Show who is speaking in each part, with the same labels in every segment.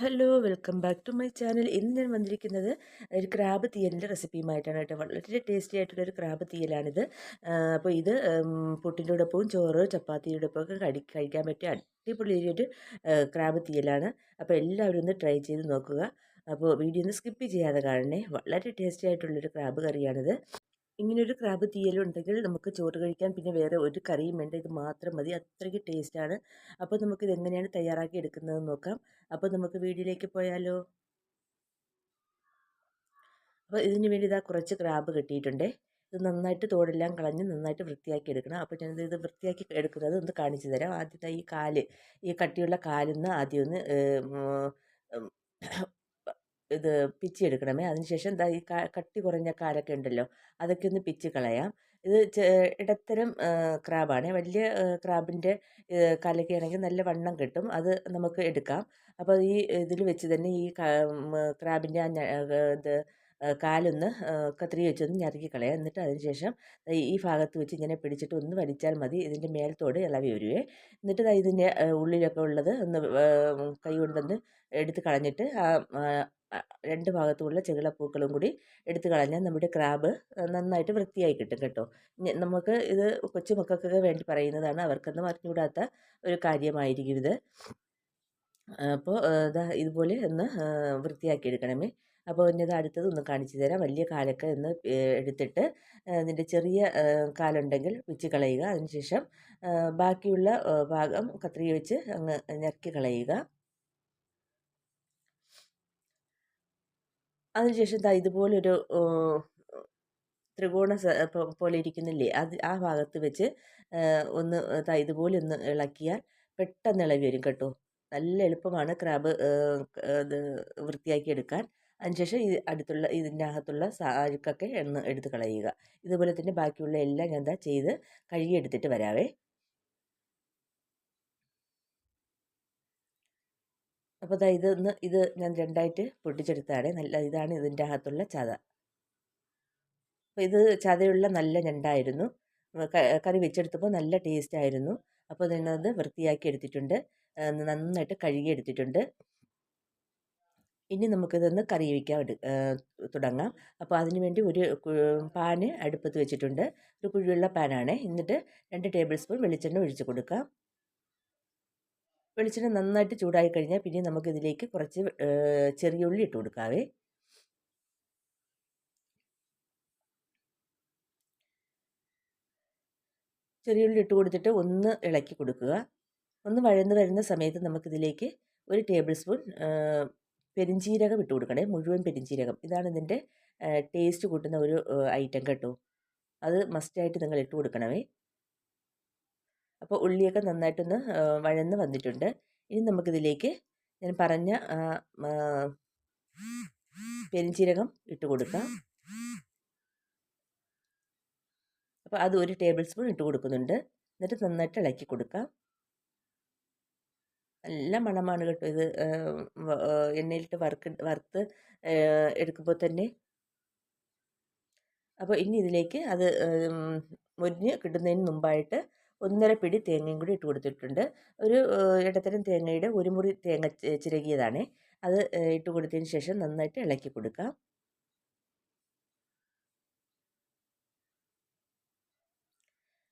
Speaker 1: Hello welcome back to my channel. ഇന്ന് ഞാൻ വന്നിരിക്കുന്നത് ഒരു ക്രാബ് തീയലിന്റെ റെസിപ്പിയുമായിട്ടാണ് കേട്ടോ. വളരെ ടേസ്റ്റി ആയിട്ടുള്ള ഒരു ക്രാബ് തീയലാണിത്. അപ്പോൾ ഇത് പുട്ടിന്റെ ഒപ്പവും ചോറ് ചപ്പാത്തിയുടെ ഒപ്പമൊക്കെ കഴി കഴിക്കാൻ പറ്റിയ അടിപൊളി ഒരു ക്രാബ് തീയലാണ്. അപ്പോൾ എല്ലാവരും ഒന്ന് ട്രൈ ചെയ്ത് നോക്കുക. അപ്പോൾ വീഡിയോ ഒന്ന് സ്കിപ്പ് ചെയ്യാതെ കാണണേ. വളരെ ടേസ്റ്റി ആയിട്ടുള്ളൊരു ക്രാബ് കറിയാണിത്. ഇങ്ങനൊരു ക്രാബ് തീയലുണ്ടെങ്കിൽ നമുക്ക് ചോറ് കഴിക്കാൻ പിന്നെ വേറെ ഒരു കറിയും വേണ്ട. ഇത് മാത്രം മതി. അത്രയ്ക്ക് ടേസ്റ്റാണ് അപ്പോൾ നമുക്കിത് എങ്ങനെയാണ് തയ്യാറാക്കി എടുക്കുന്നത് നോക്കാം. അപ്പോൾ നമുക്ക് വീഡിയോയിലേക്ക് പോയാലോ? അപ്പോൾ ഇതിന് വേണ്ടി ഇതാ കുറച്ച് ക്രാബ് കിട്ടിയിട്ടുണ്ട്. ഇത് നന്നായിട്ട് തോടെല്ലാം കളഞ്ഞ് നന്നായിട്ട് വൃത്തിയാക്കി എടുക്കണം. അപ്പോൾ ഞാനിത് ഇത് വൃത്തിയാക്കി എടുക്കുന്നത് ഒന്ന് കാണിച്ചു തരാം. ആദ്യത്തെ ഈ കാൽ ഈ കട്ടിയുള്ള കാലിന്ന് ആദ്യം ഒന്ന് ഇത് പിച്ചെടുക്കണമേ അതിനുശേഷം ദാ ഈ കട്ടി കുറഞ്ഞ കാരൊക്കെ ഉണ്ടല്ലോ അതൊക്കെ ഒന്ന് പിച്ച് കളയാം. ഇത് ഇടത്തരം ക്രാബാണ്. വലിയ ക്രാബിന്റെ കലക്കുകയാണെങ്കിൽ നല്ല വണ്ണം കിട്ടും. അത് നമുക്ക് എടുക്കാം. അപ്പോൾ ഈ ഇതിൽ വെച്ച് തന്നെ ഈ ക്രാബിന്റെ ആ ഇത് കാലൊന്ന് കത്രി വെച്ചൊന്ന് ഞറുക്കി കളയാം. എന്നിട്ട് അതിന് ശേഷം ഈ ഭാഗത്ത് വെച്ച് ഇങ്ങനെ പിടിച്ചിട്ട് ഒന്ന് വലിച്ചാൽ മതി. ഇതിന്റെ മേൽത്തോട് ഇളവി വരുവേ എന്നിട്ട് ഇതിന്റെ ഉള്ളിലൊക്കെ ഉള്ളത് ഒന്ന് കൈ കൊണ്ടൊന്ന് എടുത്ത് കളഞ്ഞിട്ട് രണ്ട് ഭാഗത്തുമുള്ള ചെകിളപ്പൂക്കളും കൂടി എടുത്ത് കളഞ്ഞാൽ നമ്മുടെ ക്രാബ് നന്നായിട്ട് വൃത്തിയായി കിട്ടും കേട്ടോ. നമുക്ക് ഇത് കൊച്ചുമക്കൾക്കൊക്കെ വേണ്ടി പറയുന്നതാണ് അവർക്കൊന്നും അറിഞ്ഞുകൂടാത്ത ഒരു കാര്യമായിരിക്കും ഇത്. അപ്പോൾ ഇതാ ഇതുപോലെ ഒന്ന് വൃത്തിയാക്കി എടുക്കണമേ. അപ്പോൾ ഇനി അടുത്തത് ഒന്ന് കാണിച്ചു തരാം. വലിയ കാലൊക്കെ ഒന്ന് എടുത്തിട്ട് അതിന്റെ ചെറിയ കാലുണ്ടെങ്കിൽ വെച്ച് കളയുക. അതിനുശേഷം ബാക്കിയുള്ള ഭാഗം കത്രിക വെച്ച് അങ്ങ് ഞെക്കി കളയുക. അതിനുശേഷം ദാ ഇതുപോലൊരു ത്രികോണ പോലെ ഇരിക്കുന്നില്ലേ? അത് ആ ഭാഗത്ത് വെച്ച് ഒന്ന് ഇതുപോലെ ഒന്ന് ഇളക്കിയാൽ പെട്ടെന്ന് ഇളകി വരും കേട്ടോ. നല്ല എളുപ്പമാണ് ക്രാബ് വൃത്തിയാക്കി എടുക്കാൻ. അതിനുശേഷം ഈ അടുത്തുള്ള ഇതിന്റെ അകത്തുള്ള അഴുക്കൊക്കെ എണ്ണ എടുത്ത് കളയുക. ഇതുപോലെ തന്നെ ബാക്കിയുള്ള എല്ലാം ഞാൻ എന്താ ചെയ്ത് കഴുകിയെടുത്തിട്ട് വരാവേ. അപ്പോൾ ഇതാ ഇതൊന്ന് ഇത് ഞാൻ രണ്ടായിട്ട് പൊട്ടിച്ചെടുത്താണ് നല്ല ഇതാണ് ഇതിന്റെ അകത്തുള്ള ചത. അപ്പോൾ ഇത് ചതയുള്ള നല്ല ഞണ്ടായിരുന്നു. കറി വെച്ചെടുത്തപ്പോൾ നല്ല ടേസ്റ്റ് ആയിരുന്നു അപ്പോൾ ഇതിനത് വൃത്തിയാക്കി എടുത്തിട്ടുണ്ട്. നന്നായിട്ട് കഴുകി എടുത്തിട്ടുണ്ട് ഇനി നമുക്കിതൊന്ന് കറി വയ്ക്കാൻ തുടങ്ങാം. അപ്പോൾ അതിന് വേണ്ടി ഒരു പാന് അടുപ്പത്ത് വെച്ചിട്ടുണ്ട്. ഒരു കുഴിയുള്ള പാനാണ്. എന്നിട്ട് രണ്ട് ടേബിൾ സ്പൂൺ വെളിച്ചെണ്ണ ഒഴിച്ച് കൊടുക്കാം. വെളിച്ചെണ്ണ നന്നായിട്ട് ചൂടായി കഴിഞ്ഞാൽ പിന്നെ നമുക്കിതിലേക്ക് കുറച്ച് ചെറിയ ഉള്ളി ഇട്ട് കൊടുക്കാവേ. ചെറിയ ഉള്ളി ഇട്ട് കൊടുത്തിട്ട് ഒന്ന് ഇളക്കി കൊടുക്കുക. ഒന്ന് വഴന്ന് വരുന്ന സമയത്ത് നമുക്കിതിലേക്ക് ഒരു ടേബിൾ സ്പൂൺ പെരിഞ്ചീരകം ഇട്ട് കൊടുക്കണേ മുഴുവൻ പെരിഞ്ചീരകം. ഇതാണ് ഇതിന്റെ ടേസ്റ്റ് കൂട്ടുന്ന ഒരു ഐറ്റം കേട്ടോ. അത് മസ്റ്റായിട്ട് നിങ്ങൾ ഇട്ട് കൊടുക്കണമേ. അപ്പോൾ ഉള്ളിയൊക്കെ നന്നായിട്ടൊന്ന് വഴന്ന് വന്നിട്ടുണ്ട്. ഇനി നമുക്കിതിലേക്ക് ഞാൻ പറഞ്ഞ പെരിഞ്ചീരകം ഇട്ട് കൊടുക്കാം. അപ്പോൾ അത് ഒരു ടേബിൾ സ്പൂൺ ഇട്ട് കൊടുക്കുന്നുണ്ട്. എന്നിട്ട് നന്നായിട്ട് ഇളക്കി കൊടുക്കാം. നല്ല മണമാണ് കേട്ടോ ഇത് എണ്ണയിലിട്ട് വറുക്ക് വറുത്ത് എടുക്കുമ്പോൾ തന്നെ. അപ്പോൾ ഇനി ഇതിലേക്ക് അത് മുരിഞ്ഞ് കിട്ടുന്നതിന് മുമ്പായിട്ട് ഒന്നര പിടി തേങ്ങയും കൂടി ഇട്ട് കൊടുത്തിട്ടുണ്ട്. ഒരു ഇടത്തരം തേങ്ങയുടെ ഒരു മുറി തേങ്ങ ചിരകിയതാണ്. അത് ഇട്ട് കൊടുത്തതിന് ശേഷം നന്നായിട്ട് ഇളക്കി കൊടുക്കാം.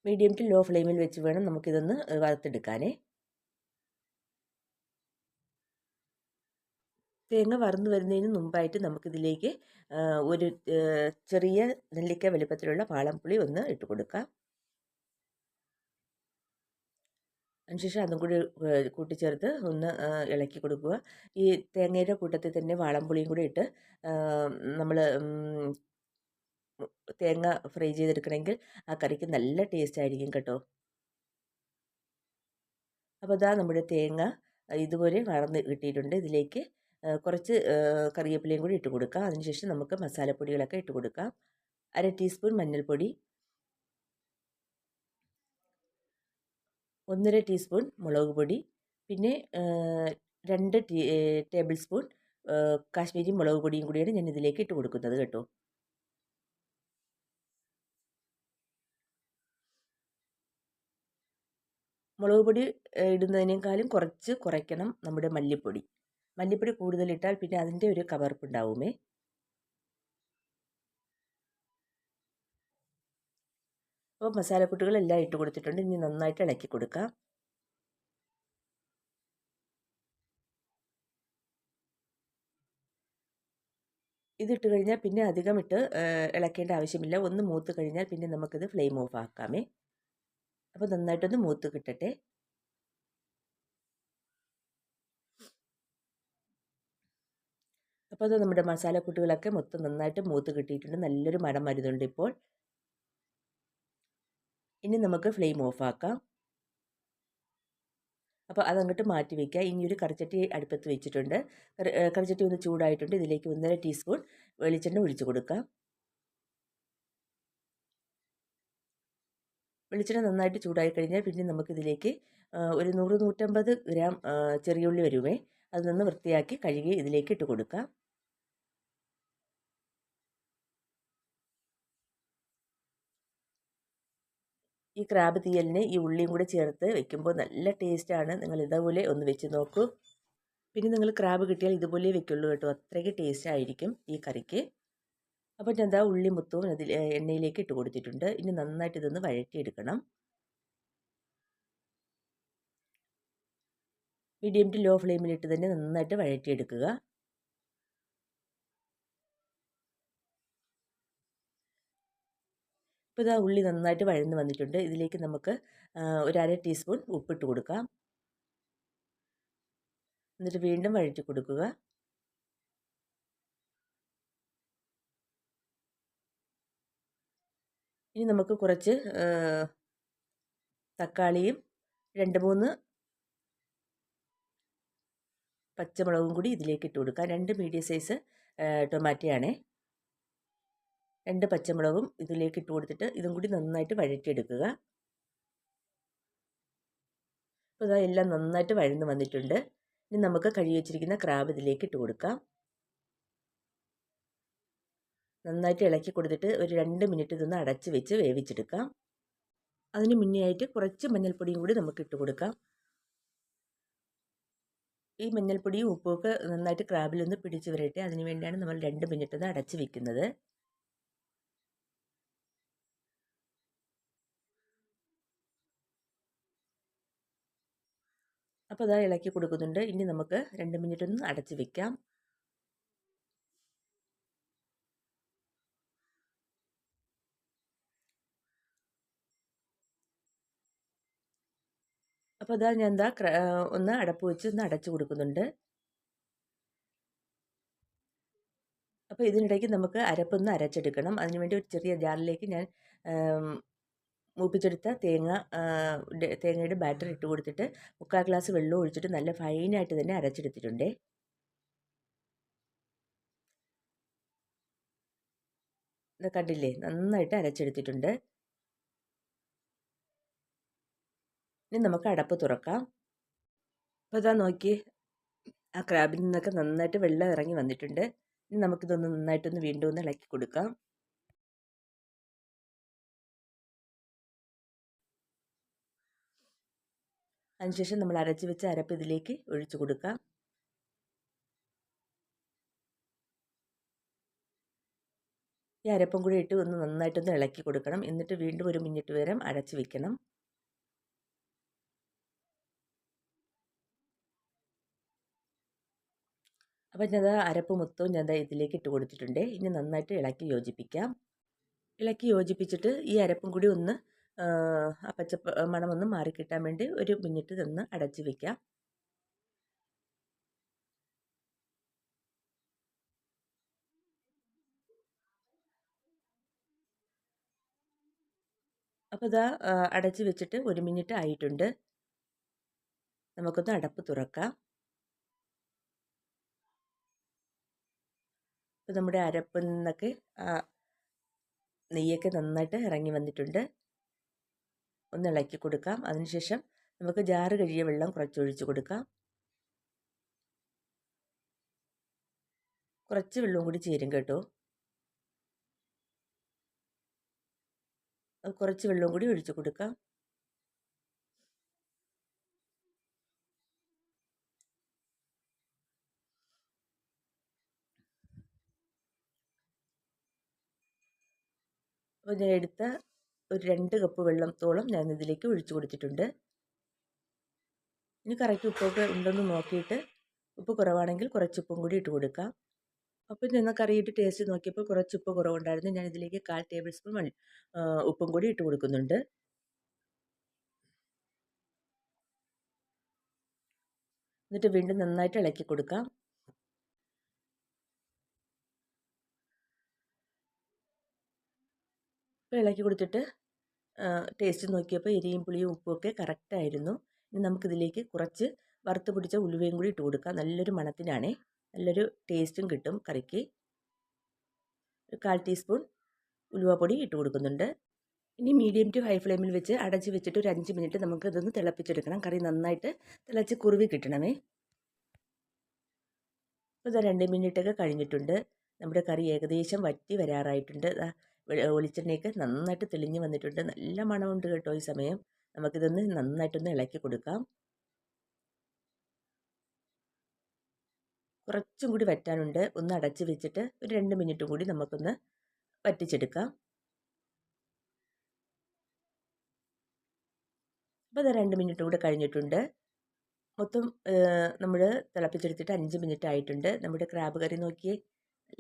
Speaker 1: മീഡിയം ടു ലോ ഫ്ലെയിമിൽ വെച്ച് വേണം നമുക്കിതൊന്ന് വറുത്തെടുക്കാനേ. തേങ്ങ വറന്ന് വരുന്നതിന് മുമ്പായിട്ട് നമുക്കിതിലേക്ക് ഒരു ചെറിയ നെല്ലിക്ക വലുപ്പത്തിലുള്ള പാളംപുളി ഒന്ന് ഇട്ട് കൊടുക്കാം. അതിനുശേഷം അതും കൂടി കൂട്ടിച്ചേർത്ത് ഒന്ന് ഇളക്കി കൊടുക്കുക. ഈ തേങ്ങയുടെ കൂട്ടത്തിൽ തന്നെ വാളംപുളിയും കൂടി ഇട്ട് നമ്മൾ തേങ്ങ ഫ്രൈ ചെയ്തെടുക്കണമെങ്കിൽ ആ കറിക്ക് നല്ല ടേസ്റ്റ് ആയിരിക്കും കേട്ടോ. അപ്പോൾ ഇതാ നമ്മുടെ തേങ്ങ ഇതുപോലെ വളർന്ന് കിട്ടിയിട്ടുണ്ട്. ഇതിലേക്ക് കുറച്ച് കറിവേപ്പിലയും കൂടി ഇട്ട് കൊടുക്കാം. അതിനുശേഷം നമുക്ക് മസാലപ്പൊടികളൊക്കെ ഇട്ട് കൊടുക്കാം. അര ടീസ്പൂൺ മഞ്ഞൾപ്പൊടി. ഒന്നര ടീസ്പൂൺ മുളക് പൊടി. പിന്നെ രണ്ട് ടീ ടേബിൾ സ്പൂൺ കാശ്മീരി മുളക് പൊടിയും കൂടിയാണ് ഞാൻ ഇതിലേക്ക് ഇട്ട് കൊടുക്കുന്നത് കേട്ടോ. മുളക് പൊടി ഇടുന്നതിനേക്കാളും കുറച്ച് കുറയ്ക്കണം നമ്മുടെ മല്ലിപ്പൊടി. മല്ലിപ്പൊടി കൂടുതലിട്ടാൽ പിന്നെ അതിന്റെ ഒരു കവർപ്പുണ്ടാവുമേ. അപ്പോൾ മസാലക്കൂട്ടുകളെല്ലാം ഇട്ട് കൊടുത്തിട്ടുണ്ട്. ഇനി നന്നായിട്ട് ഇളക്കി കൊടുക്കാം. ഇതിട്ട് കഴിഞ്ഞാൽ പിന്നെ അധികം ഇട്ട് ഇളക്കേണ്ട ആവശ്യമില്ല. ഒന്ന് മൂത്ത് കഴിഞ്ഞാൽ പിന്നെ നമുക്കിത് ഫ്ലെയിം ഓഫ് ആക്കാമേ. അപ്പോൾ നന്നായിട്ടൊന്ന് മൂത്ത് കിട്ടട്ടെ. അപ്പോൾ അത് നമ്മുടെ മസാലക്കൂട്ടുകളൊക്കെ മൊത്തം നന്നായിട്ട് മൂത്ത് കിട്ടിയിട്ടുണ്ട്. നല്ലൊരു മണം വരുന്നുണ്ട് ഇപ്പോൾ. ഇനി നമുക്ക് ഫ്ലെയിം ഓഫാക്കാം അപ്പോൾ അതങ്ങോട്ട് മാറ്റി വയ്ക്കുക ഇനി ഒരു കറിച്ചട്ടി അടുപ്പത്ത് വെച്ചിട്ടുണ്ട്. കറിച്ചട്ടി ഒന്ന് ചൂടായിട്ടുണ്ട്. ഇതിലേക്ക് ഒന്നര ടീസ്പൂൺ വെളിച്ചെണ്ണ ഒഴിച്ചു കൊടുക്കാം. വെളിച്ചെണ്ണ നന്നായിട്ട് ചൂടായി കഴിഞ്ഞാൽ പിന്നെ നമുക്കിതിലേക്ക് ഒരു നൂറ് നൂറ്റമ്പത് ഗ്രാം ചെറിയുള്ളി വരുമേ അതിൽ നിന്ന് വൃത്തിയാക്കി കഴുകി ഇതിലേക്ക് ഇട്ട് കൊടുക്കാം. ഈ ക്രാബ് തീയലിന് ഈ ഉള്ളിയും കൂടെ ചേർത്ത് വെക്കുമ്പോൾ നല്ല ടേസ്റ്റാണ് നിങ്ങൾ ഇതേപോലെ ഒന്ന് വെച്ച് നോക്കൂ. പിന്നെ നിങ്ങൾ ക്രാബ് കിട്ടിയാൽ ഇതുപോലെ വെക്കുള്ളൂ കേട്ടോ. അത്രയ്ക്ക് ടേസ്റ്റ് ആയിരിക്കും ഈ കറിക്ക്. അപ്പോൾ ഞാൻ എന്താ ഉള്ളി മുത്തവും അതിൽ എണ്ണയിലേക്ക് ഇട്ട് കൊടുത്തിട്ടുണ്ട്. ഇനി നന്നായിട്ട് ഇതൊന്ന് വഴറ്റിയെടുക്കണം. മീഡിയം ടു ലോ ഫ്ലെയിമിലിട്ട് തന്നെ നന്നായിട്ട് വഴറ്റിയെടുക്കുക. ഇപ്പോൾ ഇതാ ഉള്ളി നന്നായിട്ട് വഴന്ന് വന്നിട്ടുണ്ട്. ഇതിലേക്ക് നമുക്ക് ഒരു അര ടീസ്പൂൺ ഉപ്പിട്ട് കൊടുക്കാം. എന്നിട്ട് വീണ്ടും വഴറ്റി കൊടുക്കുക. ഇനി നമുക്ക് കുറച്ച് തക്കാളിയും രണ്ട് മൂന്ന് പച്ചമുളകും കൂടി ഇതിലേക്ക് ഇട്ട് കൊടുക്കാം. രണ്ട് മീഡിയം സൈസ് ടൊമാറ്റോയാണേ. രണ്ട് പച്ചമുളകും ഇതിലേക്ക് ഇട്ട് കൊടുത്തിട്ട് ഇതും കൂടി നന്നായിട്ട് വഴറ്റിയെടുക്കുക. അപ്പോൾ ഇതാ എല്ലാം നന്നായിട്ട് വഴന്ന് വന്നിട്ടുണ്ട്. ഇനി നമുക്ക് കഴുകി വെച്ചിരിക്കുന്ന ക്രാബ് ഇതിലേക്ക് ഇട്ട് കൊടുക്കാം. നന്നായിട്ട് ഇളക്കി കൊടുത്തിട്ട് ഒരു രണ്ട് മിനിറ്റ് ഇതൊന്ന് അടച്ച് വെച്ച് വേവിച്ചെടുക്കാം. അതിന് മുന്നേ ആയിട്ട് കുറച്ച് മഞ്ഞൾപ്പൊടിയും കൂടി നമുക്ക് ഇട്ട് കൊടുക്കാം. ഈ മഞ്ഞൾപ്പൊടിയും ഉപ്പുമൊക്കെ നന്നായിട്ട് ക്രാബിലൊന്ന് പിടിച്ച് വരട്ടെ. അതിന് വേണ്ടിയാണ് നമ്മൾ രണ്ട് മിനിറ്റ് ഒന്ന് അടച്ച് വെക്കുന്നത്. അപ്പോൾ അതാ ഇളക്കി കൊടുക്കുന്നുണ്ട്. ഇനി നമുക്ക് രണ്ട് മിനിറ്റ് ഒന്ന് അടച്ച് വെക്കാം. അപ്പോൾ അതാ ഞാൻ എന്താ ഒന്ന് അടപ്പ് വെച്ച് ഒന്ന് അടച്ചു കൊടുക്കുന്നുണ്ട്. അപ്പോൾ ഇതിനിടയ്ക്ക് നമുക്ക് അരപ്പൊന്ന് അരച്ചെടുക്കണം. അതിനുവേണ്ടി ഒരു ചെറിയ ജാറിലേക്ക് ഞാൻ മൂപ്പിച്ചെടുത്ത തേങ്ങ തേങ്ങയുടെ ബാറ്റർ ഇട്ട് കൊടുത്തിട്ട് മുക്കാൽ ഗ്ലാസ് വെള്ളം ഒഴിച്ചിട്ട് നല്ല ഫൈനായിട്ട് തന്നെ അരച്ചെടുത്തിട്ടുണ്ട്. ഇത് കണ്ടില്ലേ? നന്നായിട്ട് അരച്ചെടുത്തിട്ടുണ്ട്. ഇനി നമുക്ക് അടപ്പ് തുറക്കാം. അപ്പോൾ ഇതാ നോക്കി. ആ ക്രാബിൽ നിന്നൊക്കെ നന്നായിട്ട് വെള്ളം ഇറങ്ങി വന്നിട്ടുണ്ട്. ഇനി നമുക്കിതൊന്ന് നന്നായിട്ടൊന്ന് വീണ്ടും ഒന്ന് ഇളക്കി കൊടുക്കാം. അതിനുശേഷം നമ്മൾ അരച്ച് വെച്ച അരപ്പ് ഇതിലേക്ക് ഒഴിച്ചു കൊടുക്കാം. ഈ അരപ്പും കൂടി ഇട്ട് ഒന്ന് നന്നായിട്ടൊന്ന് ഇളക്കി കൊടുക്കണം. എന്നിട്ട് വീണ്ടും ഒരു മിനിറ്റ് വരെ അരച്ച് വെക്കണം. അപ്പം ഞാൻ അരപ്പ് മൊത്തവും ഞാൻ ഇതിലേക്ക് ഇട്ട് കൊടുത്തിട്ടുണ്ട്. ഇനി നന്നായിട്ട് ഇളക്കി യോജിപ്പിക്കാം. ഇളക്കി യോജിപ്പിച്ചിട്ട് ഈ അരപ്പും കൂടി ഒന്ന് ആ പച്ച മണമൊന്ന് മാറിക്കിട്ടാൻ വേണ്ടി ഒരു മിനിറ്റ് നിന്ന് അടച്ചു വയ്ക്കാം അപ്പോൾ ഇതാ അടച്ച് വെച്ചിട്ട് ഒരു മിനിറ്റ് ആയിട്ടുണ്ട്. നമുക്കൊന്ന് അടപ്പ് തുറക്കാം. അപ്പോൾ നമ്മുടെ അരപ്പിൽ നിന്നൊക്കെ നെയ്യൊക്കെ നന്നായിട്ട് ഇറങ്ങി വന്നിട്ടുണ്ട്. ഒന്ന് ഇളക്കി കൊടുക്കാം. അതിനുശേഷം നമുക്ക് ജാറ് കഴിയ വെള്ളം കുറച്ചൊഴിച്ച് കൊടുക്കാം. കുറച്ച് വെള്ളവും കൂടി ചേരും കേട്ടോ. കുറച്ച് വെള്ളവും കൂടി ഒഴിച്ചു കൊടുക്കാം. അപ്പോൾ ഞാൻ എടുത്ത ഒരു രണ്ട് കപ്പ് വെള്ളത്തോളം ഞാൻ ഇതിലേക്ക് ഒഴിച്ചു കൊടുത്തിട്ടുണ്ട്. ഇനി കറക്റ്റ് ഉപ്പൊക്കെ ഉണ്ടെന്ന് നോക്കിയിട്ട് ഉപ്പ് കുറവാണെങ്കിൽ കുറച്ച് ഉപ്പും കൂടി ഇട്ട് കൊടുക്കാം. അപ്പോൾ ഞാൻ കറിയിട്ട് ടേസ്റ്റ് നോക്കിയപ്പോൾ കുറച്ച് ഉപ്പ് കുറവുണ്ടായിരുന്നു. ഞാൻ ഇതിലേക്ക് കാൽ ടേബിൾ സ്പൂൺ ഉപ്പും കൂടി ഇട്ട് കൊടുക്കുന്നുണ്ട്. എന്നിട്ട് വീണ്ടും നന്നായിട്ട് ഇളക്കി കൊടുക്കാം. ഇപ്പോൾ ഇളക്കി കൊടുത്തിട്ട് ടേസ്റ്റ് നോക്കിയപ്പോൾ എരിയും പുളിയും ഉപ്പുമൊക്കെ കറക്റ്റായിരുന്നു ഇനി നമുക്കിതിലേക്ക് കുറച്ച് വറുത്ത് പിടിച്ച ഉലുവയും കൂടി ഇട്ട് കൊടുക്കാം. നല്ലൊരു മണത്തിനാണേ. നല്ലൊരു ടേസ്റ്റും കിട്ടും കറിക്ക്. ഒരു കാൽ ടീസ്പൂൺ ഉലുവപ്പൊടി ഇട്ട് കൊടുക്കുന്നുണ്ട്. ഇനി മീഡിയം ടു ഹൈ ഫ്ലെയിമിൽ വെച്ച് അടച്ച് വെച്ചിട്ട് ഒരു അഞ്ച് മിനിറ്റ് നമുക്ക് ഇതൊന്ന് തിളപ്പിച്ചെടുക്കണം. കറി നന്നായിട്ട് തിളച്ച് കുറുവി കിട്ടണമേ. ഇപ്പോൾ ഇതാ രണ്ട് മിനിറ്റൊക്കെ കഴിഞ്ഞിട്ടുണ്ട്. നമ്മുടെ കറി ഏകദേശം വറ്റി വരാറായിട്ടുണ്ട്. വെളിച്ചെണ്ണയൊക്കെ നന്നായിട്ട് തെളിഞ്ഞ് വന്നിട്ടുണ്ട്. നല്ല മണമുണ്ട് കേട്ടോ ഈ സമയം. നമുക്കിതൊന്ന് നന്നായിട്ടൊന്ന് ഇളക്കി കൊടുക്കാം. കുറച്ചും കൂടി വറ്റാനുണ്ട്. ഒന്ന് അടച്ച് വെച്ചിട്ട് ഒരു രണ്ട് മിനിറ്റും കൂടി നമുക്കൊന്ന് വറ്റിച്ചെടുക്കാം. അപ്പോൾ അത് രണ്ട് മിനിറ്റ് കൂടെ കഴിഞ്ഞിട്ടുണ്ട്. മൊത്തം നമ്മൾ തിളപ്പിച്ചെടുത്തിട്ട് അഞ്ച് മിനിറ്റ് ആയിട്ടുണ്ട് നമ്മുടെ ക്രാബ് കറി നോക്കിയേ.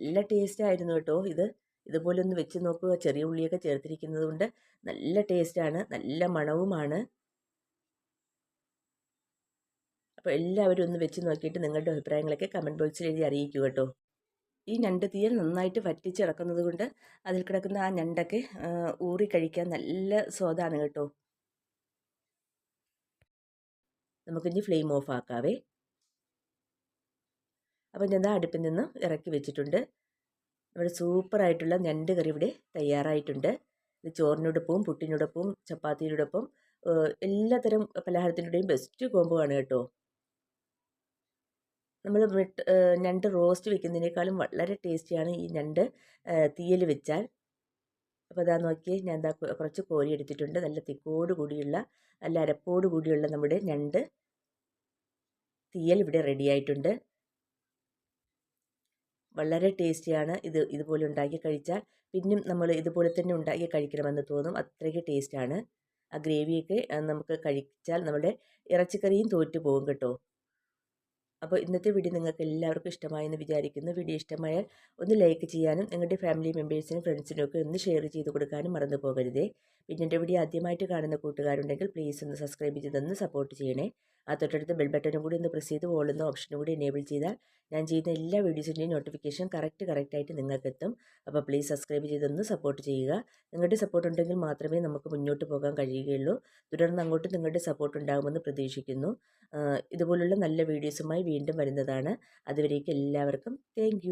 Speaker 1: നല്ല ടേസ്റ്റ് ആയിരുന്നു കേട്ടോ ഇത്. ഇതുപോലെ ഒന്ന് വെച്ച് നോക്കുക. ചെറിയ ഉള്ളിയൊക്കെ ചേർത്തിരിക്കുന്നത് കൊണ്ട് നല്ല ടേസ്റ്റാണ് നല്ല മണവുമാണ്. അപ്പോൾ എല്ലാവരും ഒന്ന് വെച്ച് നോക്കിയിട്ട് നിങ്ങളുടെ അഭിപ്രായങ്ങളൊക്കെ കമന്റ് ബോക്സിൽ എഴുതി അറിയിക്കുക കേട്ടോ. ഈ ഞണ്ട് തീയൽ നന്നായിട്ട് വറ്റിച്ചിറക്കുന്നത് കൊണ്ട് അതിൽ കിടക്കുന്ന ആ ഞണ്ടൊക്കെ ഊറി കഴിക്കാൻ നല്ല സ്വാദാണ് കേട്ടോ. നമുക്കിനി ഫ്ലെയിം ഓഫ് ആക്കാവേ. അപ്പം ഞാൻ അടുപ്പിൽ നിന്ന് ഇറക്കി വെച്ചിട്ടുണ്ട്. നമ്മുടെ സൂപ്പറായിട്ടുള്ള ഞണ്ട് കറി ഇവിടെ തയ്യാറായിട്ടുണ്ട്. ഇത് ചോറിനോടൊപ്പവും പുട്ടിനോടൊപ്പവും ചപ്പാത്തിയോടൊപ്പം എല്ലാത്തരം പലഹാരത്തിന്റെയും ബെസ്റ്റ് കോംബോ ആണ് കേട്ടോ. നമ്മൾ ഞണ്ട് റോസ്റ്റ് വെക്കുന്നതിനേക്കാളും വളരെ ടേസ്റ്റിയാണ് ഈ ഞണ്ട് തീയൽ വെച്ചാൽ. അപ്പോൾ അതാ നോക്കിയേ ഞാൻ എന്താ കുറച്ച് കോരി എടുത്തിട്ടുണ്ട്. നല്ല തിക്കോട് കൂടിയുള്ള നല്ല അരപ്പോട് കൂടിയുള്ള നമ്മുടെ ഞണ്ട് തീയൽ ഇവിടെ റെഡി ആയിട്ടുണ്ട്. വളരെ ടേസ്റ്റിയാണ് ഇത് ഇതുപോലെ ഉണ്ടാക്കി കഴിച്ചാൽ. പിന്നെയും നമ്മൾ ഇതുപോലെ തന്നെ ഉണ്ടാക്കി കഴിക്കണമെന്ന് തോന്നും. അത്രയ്ക്ക് ടേസ്റ്റാണ്. ആ ഗ്രേവിയൊക്കെ നമുക്ക് കഴിച്ചാൽ നമ്മുടെ ഇറച്ചിക്കറിയും തോറ്റു പോകും കേട്ടോ. അപ്പോൾ ഇന്നത്തെ വീഡിയോ നിങ്ങൾക്ക് എല്ലാവർക്കും ഇഷ്ടമായെന്ന് വിചാരിക്കുന്നു. വീഡിയോ ഇഷ്ടമായാൽ ഒന്ന് ലൈക്ക് ചെയ്യാനും നിങ്ങളുടെ ഫാമിലി മെമ്പേഴ്സിനും ഫ്രണ്ട്സിനും ഒക്കെ ഒന്ന് ഷെയർ ചെയ്ത് കൊടുക്കാനും മറന്നു പോകരുതേ. പിന്നെ എന്റെ വീഡിയോ ആദ്യമായിട്ട് കാണുന്ന കൂട്ടുകാരുണ്ടെങ്കിൽ പ്ലീസ് ഒന്ന് സബ്സ്ക്രൈബ് ചെയ്തൊന്ന് സപ്പോർട്ട് ചെയ്യണേ. ആ തൊട്ടടുത്ത് ബെൽ ബട്ടനും കൂടി ഒന്ന് പ്രസ് ചെയ്ത് ഓളുന്ന ഓപ്ഷനും കൂടി എനേബിൾ ചെയ്താൽ ഞാൻ ചെയ്യുന്ന എല്ലാ വീഡിയോസിന്റെയും നോട്ടിഫിക്കേഷൻ കറക്റ്റ് കറക്റ്റായിട്ട് നിങ്ങൾക്ക് എത്തും. അപ്പോൾ പ്ലീസ് സബ്സ്ക്രൈബ് ചെയ്തൊന്ന് സപ്പോർട്ട് ചെയ്യുക. നിങ്ങളുടെ സപ്പോർട്ട് ഉണ്ടെങ്കിൽ മാത്രമേ നമുക്ക് മുന്നോട്ട് പോകാൻ കഴിയുകയുള്ളൂ. തുടർന്ന് അങ്ങോട്ട് നിങ്ങളുടെ സപ്പോർട്ട് ഉണ്ടാകുമെന്ന് പ്രതീക്ഷിക്കുന്നു. ഇതുപോലുള്ള നല്ല വീഡിയോസുമായി വീണ്ടും വരുന്നതാണ്. അതുവരേക്കും എല്ലാവർക്കും താങ്ക്